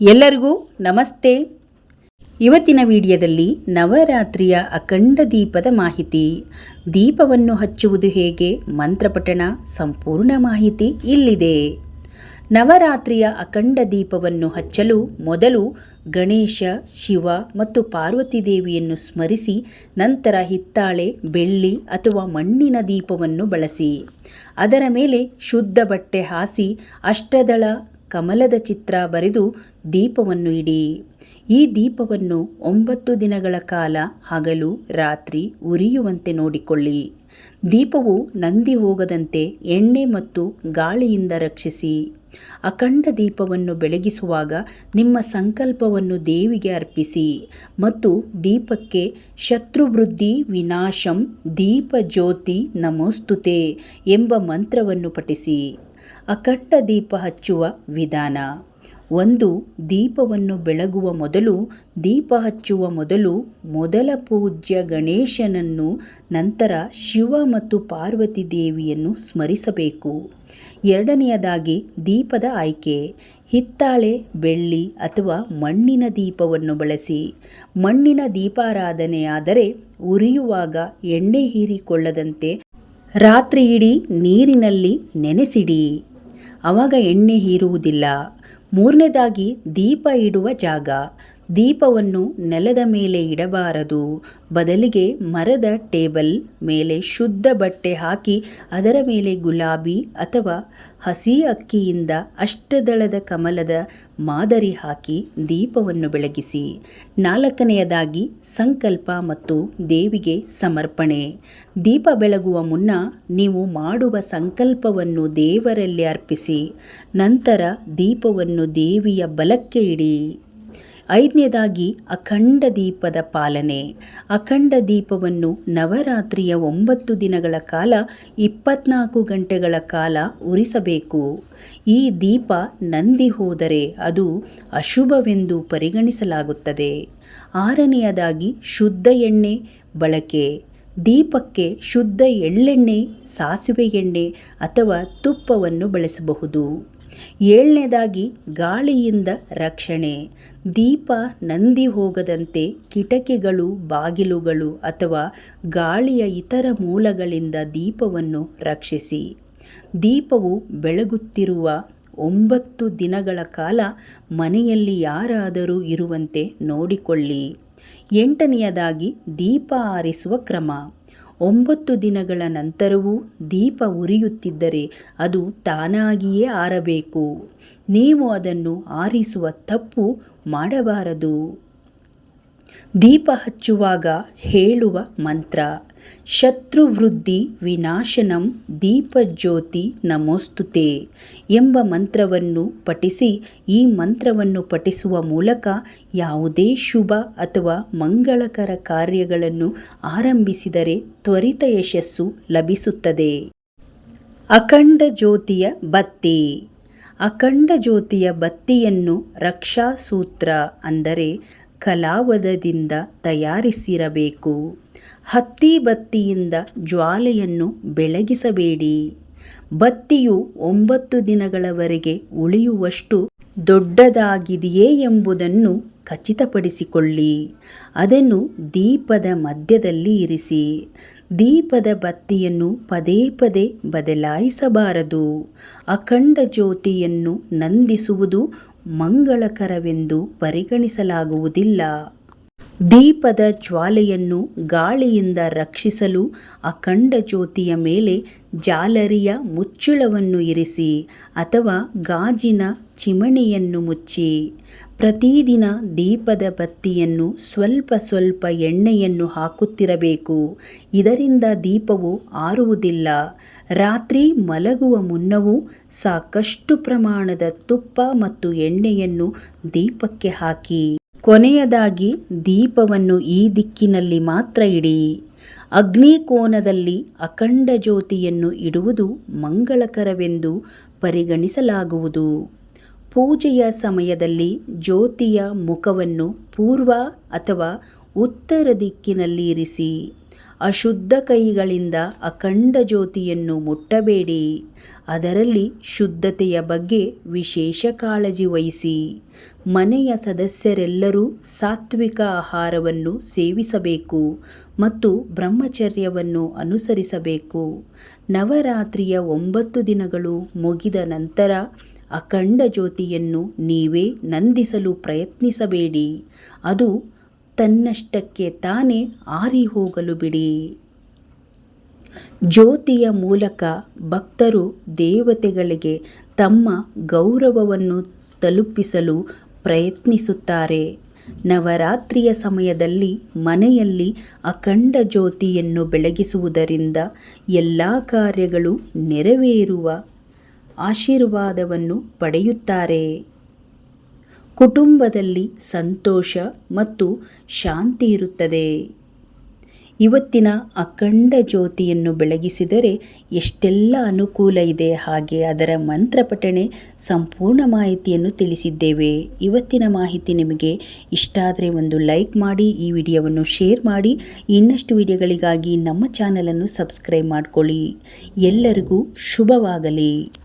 ಎಲ್ಲರಿಗೂ ನಮಸ್ತೆ. ಇವತ್ತಿನ ವಿಡಿಯೋದಲ್ಲಿ ನವರಾತ್ರಿಯ ಅಖಂಡ ದೀಪದ ಮಾಹಿತಿ. ದೀಪವನ್ನು ಹಚ್ಚುವುದು ಹೇಗೆ? ಮಂತ್ರಪಠಣ ಸಂಪೂರ್ಣ ಮಾಹಿತಿ ಇಲ್ಲಿದೆ. ನವರಾತ್ರಿಯ ಅಖಂಡ ದೀಪವನ್ನು ಹಚ್ಚಲು ಮೊದಲು ಗಣೇಶ, ಶಿವ ಮತ್ತು ಪಾರ್ವತಿ ದೇವಿಯನ್ನು ಸ್ಮರಿಸಿ, ನಂತರ ಹಿತ್ತಾಳೆ, ಬೆಳ್ಳಿ ಅಥವಾ ಮಣ್ಣಿನ ದೀಪವನ್ನು ಬಳಸಿ. ಅದರ ಮೇಲೆ ಶುದ್ಧ ಬಟ್ಟೆ ಹಾಸಿ, ಅಷ್ಟದಳ ಕಮಲದ ಚಿತ್ರ ಬರೆದು ದೀಪವನ್ನು ಇಡಿ. ಈ ದೀಪವನ್ನು ಒಂಬತ್ತು ದಿನಗಳ ಕಾಲ ಹಗಲು, ರಾತ್ರಿ ಉರಿಯುವಂತೆ ನೋಡಿಕೊಳ್ಳಿ. ದೀಪವು ನಂದಿ ಹೋಗದಂತೆ ಎಣ್ಣೆ ಮತ್ತು ಗಾಳಿಯಿಂದ ರಕ್ಷಿಸಿ. ಅಖಂಡ ದೀಪವನ್ನು ಬೆಳಗಿಸುವಾಗ ನಿಮ್ಮ ಸಂಕಲ್ಪವನ್ನು ದೇವಿಗೆ ಅರ್ಪಿಸಿ ಮತ್ತು ದೀಪಕ್ಕೆ ಶತ್ರುವೃದ್ಧಿ ವಿನಾಶಂ ದೀಪ ಜ್ಯೋತಿ ನಮೋಸ್ತುತೆ ಎಂಬ ಮಂತ್ರವನ್ನು ಪಠಿಸಿ. ಅಖಂಡ ದೀಪ ಹಚ್ಚುವ ವಿಧಾನ. ಒಂದು, ದೀಪವನ್ನು ಬೆಳಗುವ ಮೊದಲು, ದೀಪ ಹಚ್ಚುವ ಮೊದಲು ಮೊದಲ ಪೂಜ್ಯ ಗಣೇಶನನ್ನು, ನಂತರ ಶಿವ ಮತ್ತು ಪಾರ್ವತಿ ದೇವಿಯನ್ನು ಸ್ಮರಿಸಬೇಕು. ಎರಡನೆಯದಾಗಿ ದೀಪದ ಆಯ್ಕೆ. ಹಿತ್ತಾಳೆ, ಬೆಳ್ಳಿ ಅಥವಾ ಮಣ್ಣಿನ ದೀಪವನ್ನು ಬಳಸಿ. ಮಣ್ಣಿನ ದೀಪಾರಾಧನೆಯಾದರೆ ಉರಿಯುವಾಗ ಎಣ್ಣೆ ಹೀರಿಕೊಳ್ಳದಂತೆ ರಾತ್ರಿಯಿಡೀ ನೀರಿನಲ್ಲಿ ನೆನೆಸಿಡಿ. ಆವಾಗ ಎಣ್ಣೆ ಹೀರುವುದಿಲ್ಲ. ಮೂರನೇದಾಗಿ ದೀಪ ಇಡುವ ಜಾಗ. ದೀಪವನ್ನು ನೆಲದ ಮೇಲೆ ಇಡಬಾರದು. ಬದಲಿಗೆ ಮರದ ಟೇಬಲ್ ಮೇಲೆ ಶುದ್ಧ ಬಟ್ಟೆ ಹಾಕಿ ಅದರ ಮೇಲೆ ಗುಲಾಬಿ ಅಥವಾ ಹಸಿ ಅಕ್ಕಿಯಿಂದ ಅಷ್ಟದಳದ ಕಮಲದ ಮಾದರಿ ಹಾಕಿ ದೀಪವನ್ನು ಬೆಳಗಿಸಿ. ನಾಲ್ಕನೆಯದಾಗಿ ಸಂಕಲ್ಪ ಮತ್ತು ದೇವಿಗೆ ಸಮರ್ಪಣೆ. ದೀಪ ಬೆಳಗುವ ಮುನ್ನ ನೀವು ಮಾಡುವ ಸಂಕಲ್ಪವನ್ನು ದೇವರಲ್ಲಿ ಅರ್ಪಿಸಿ. ನಂತರ ದೀಪವನ್ನು ದೇವಿಯ ಬಲಕ್ಕೆ ಇಡಿ. ಐದನೇದಾಗಿ ಅಖಂಡ ದೀಪದ ಪಾಲನೆ. ಅಖಂಡ ದೀಪವನ್ನು ನವರಾತ್ರಿಯ ಒಂಬತ್ತು ದಿನಗಳ ಕಾಲ ಇಪ್ಪತ್ನಾಲ್ಕು ಗಂಟೆಗಳ ಕಾಲ ಉರಿಸಬೇಕು. ಈ ದೀಪ ನಂದಿ ಹೋದರೆ ಅದು ಅಶುಭವೆಂದು ಪರಿಗಣಿಸಲಾಗುತ್ತದೆ. ಆರನೆಯದಾಗಿ ಶುದ್ಧ ಎಣ್ಣೆ ಬಳಕೆ. ದೀಪಕ್ಕೆ ಶುದ್ಧ ಎಳ್ಳೆಣ್ಣೆ, ಸಾಸಿವೆ ಎಣ್ಣೆ ಅಥವಾ ತುಪ್ಪವನ್ನು ಬಳಸಬಹುದು. ಏಳನೇದಾಗಿ ಗಾಳಿಯಿಂದ ರಕ್ಷಣೆ. ದೀಪ ನಂದಿ ಹೋಗದಂತೆ ಕಿಟಕಿಗಳು, ಬಾಗಿಲುಗಳು ಅಥವಾ ಗಾಳಿಯ ಇತರ ಮೂಲಗಳಿಂದ ದೀಪವನ್ನು ರಕ್ಷಿಸಿ. ದೀಪವು ಬೆಳಗುತ್ತಿರುವ ಒಂಬತ್ತು ದಿನಗಳ ಕಾಲ ಮನೆಯಲ್ಲಿ ಯಾರಾದರೂ ಇರುವಂತೆ ನೋಡಿಕೊಳ್ಳಿ. ಎಂಟನೆಯದಾಗಿ ದೀಪ ಆರಿಸುವ ಕ್ರಮ. ಒಂಬತ್ತು ದಿನಗಳ ನಂತರವೂ ದೀಪ ಉರಿಯುತ್ತಿದ್ದರೆ ಅದು ತಾನಾಗಿಯೇ ಆರಬೇಕು. ನೀವು ಅದನ್ನು ಆರಿಸುವ ತಪ್ಪು ಮಾಡಬಾರದು. ದೀಪ ಹಚ್ಚುವಾಗ ಹೇಳುವ ಮಂತ್ರ, ಶತ್ರುವೃದ್ಧಿ ವಿನಾಶನಂ ದೀಪಜ್ಯೋತಿ ನಮೋಸ್ತುತೆ ಎಂಬ ಮಂತ್ರವನ್ನು ಪಠಿಸಿ, ಈ ಮಂತ್ರವನ್ನು ಪಠಿಸುವ ಮೂಲಕ ಯಾವುದೇ ಶುಭ ಅಥವಾ ಮಂಗಳಕರ ಕಾರ್ಯಗಳನ್ನು ಆರಂಭಿಸಿದರೆ ತ್ವರಿತ ಯಶಸ್ಸು ಲಭಿಸುತ್ತದೆ. ಅಖಂಡ ಜ್ಯೋತಿಯ ಬತ್ತಿ. ಅಖಂಡ ಜ್ಯೋತಿಯ ಬತ್ತಿಯನ್ನು ರಕ್ಷಾಸೂತ್ರ ಅಂದರೆ ಕಲಾವದದಿಂದ ತಯಾರಿಸಿರಬೇಕು. ಹತ್ತಿ ಬತ್ತಿಯಿಂದ ಜ್ವಾಲೆಯನ್ನು ಬೆಳಗಿಸಬೇಡಿ. ಬತ್ತಿಯು ಒಂಬತ್ತು ದಿನಗಳವರೆಗೆ ಉಳಿಯುವಷ್ಟು ದೊಡ್ಡದಾಗಿದೆಯೇ ಎಂಬುದನ್ನು ಖಚಿತಪಡಿಸಿಕೊಳ್ಳಿ. ಅದನ್ನು ದೀಪದ ಮಧ್ಯದಲ್ಲಿ ಇರಿಸಿ. ದೀಪದ ಬತ್ತಿಯನ್ನು ಪದೇ ಪದೇ ಬದಲಾಯಿಸಬಾರದು. ಅಖಂಡ ಜ್ಯೋತಿಯನ್ನು ನಂದಿಸುವುದು ಮಂಗಳಕರವೆಂದು ಪರಿಗಣಿಸಲಾಗುವುದಿಲ್ಲ. ದೀಪದ ಜ್ವಾಲೆಯನ್ನು ಗಾಳಿಯಿಂದ ರಕ್ಷಿಸಲು ಅಖಂಡ ಜ್ಯೋತಿಯ ಮೇಲೆ ಜಾಲರಿಯ ಮುಚ್ಚುಳವನ್ನು ಇರಿಸಿ ಅಥವಾ ಗಾಜಿನ ಚಿಮಣಿಯನ್ನು ಮುಚ್ಚಿ. ಪ್ರತಿದಿನ ದೀಪದ ಬತ್ತಿಯನ್ನು ಸ್ವಲ್ಪ ಸ್ವಲ್ಪ ಎಣ್ಣೆಯನ್ನು ಹಾಕುತ್ತಿರಬೇಕು. ಇದರಿಂದ ದೀಪವು ಆರುವುದಿಲ್ಲ. ರಾತ್ರಿ ಮಲಗುವ ಮುನ್ನವೂ ಸಾಕಷ್ಟು ಪ್ರಮಾಣದ ತುಪ್ಪ ಮತ್ತು ಎಣ್ಣೆಯನ್ನು ದೀಪಕ್ಕೆ ಹಾಕಿ. ಕೊನೆಯದಾಗಿ ದೀಪವನ್ನು ಈ ದಿಕ್ಕಿನಲ್ಲಿ ಮಾತ್ರ ಇಡಿ. ಅಗ್ನಿಕೋನದಲ್ಲಿ ಅಖಂಡ ಜ್ಯೋತಿಯನ್ನು ಇಡುವುದು ಮಂಗಳಕರವೆಂದು ಪರಿಗಣಿಸಲಾಗುವುದು. ಪೂಜೆಯ ಸಮಯದಲ್ಲಿ ಜ್ಯೋತಿಯ ಮುಖವನ್ನು ಪೂರ್ವ ಅಥವಾ ಉತ್ತರ ದಿಕ್ಕಿನಲ್ಲಿ ಇರಿಸಿ, ಅಶುದ್ಧ ಕೈಗಳಿಂದ ಅಖಂಡ ಜ್ಯೋತಿಯನ್ನು ಮುಟ್ಟಬೇಡಿ. ಅದರಲ್ಲಿ ಶುದ್ಧತೆಯ ಬಗ್ಗೆ ವಿಶೇಷ ಕಾಳಜಿ ವಹಿಸಿ, ಮನೆಯ ಸದಸ್ಯರೆಲ್ಲರೂ ಸಾತ್ವಿಕ ಆಹಾರವನ್ನು ಸೇವಿಸಬೇಕು ಮತ್ತು ಬ್ರಹ್ಮಚರ್ಯವನ್ನು ಅನುಸರಿಸಬೇಕು. ನವರಾತ್ರಿಯ ಒಂಬತ್ತು ದಿನಗಳು ಮುಗಿದ ನಂತರ ಅಖಂಡ ಜ್ಯೋತಿಯನ್ನು ನೀವೇ ನಂದಿಸಲು ಪ್ರಯತ್ನಿಸಬೇಡಿ. ಅದು ತನ್ನಷ್ಟಕ್ಕೆ ತಾನೇ ಆರಿ ಹೋಗಲು ಬಿಡಿ. ಜ್ಯೋತಿಯ ಮೂಲಕ ಭಕ್ತರು ದೇವತೆಗಳಿಗೆ ತಮ್ಮ ಗೌರವವನ್ನು ತಲುಪಿಸಲು ಪ್ರಯತ್ನಿಸುತ್ತಾರೆ. ನವರಾತ್ರಿಯ ಸಮಯದಲ್ಲಿ ಮನೆಯಲ್ಲಿ ಅಖಂಡ ಜ್ಯೋತಿಯನ್ನು ಬೆಳಗಿಸುವುದರಿಂದ ಎಲ್ಲ ಕಾರ್ಯಗಳು ನೆರವೇರುವ ಆಶೀರ್ವಾದವನ್ನು ಪಡೆಯುತ್ತಾರೆ. ಕುಟುಂಬದಲ್ಲಿ ಸಂತೋಷ ಮತ್ತು ಶಾಂತಿ ಇರುತ್ತದೆ. ಇವತ್ತಿನ ಅಖಂಡ ಜ್ಯೋತಿಯನ್ನು ಬೆಳಗಿಸಿದರೆ ಎಷ್ಟೆಲ್ಲ ಅನುಕೂಲ ಇದೆ ಹಾಗೆ ಅದರ ಮಂತ್ರಪಠಣೆ ಸಂಪೂರ್ಣ ಮಾಹಿತಿಯನ್ನು ತಿಳಿಸಿದ್ದೇವೆ. ಇವತ್ತಿನ ಮಾಹಿತಿ ನಿಮಗೆ ಇಷ್ಟ ಆದರೆ ಒಂದು ಲೈಕ್ ಮಾಡಿ, ಈ ವಿಡಿಯೋವನ್ನು ಶೇರ್ ಮಾಡಿ, ಇನ್ನಷ್ಟು ವಿಡಿಯೋಗಳಿಗಾಗಿ ನಮ್ಮ ಚಾನಲನ್ನು ಸಬ್ಸ್ಕ್ರೈಬ್ ಮಾಡಿಕೊಳ್ಳಿ. ಎಲ್ಲರಿಗೂ ಶುಭವಾಗಲಿ.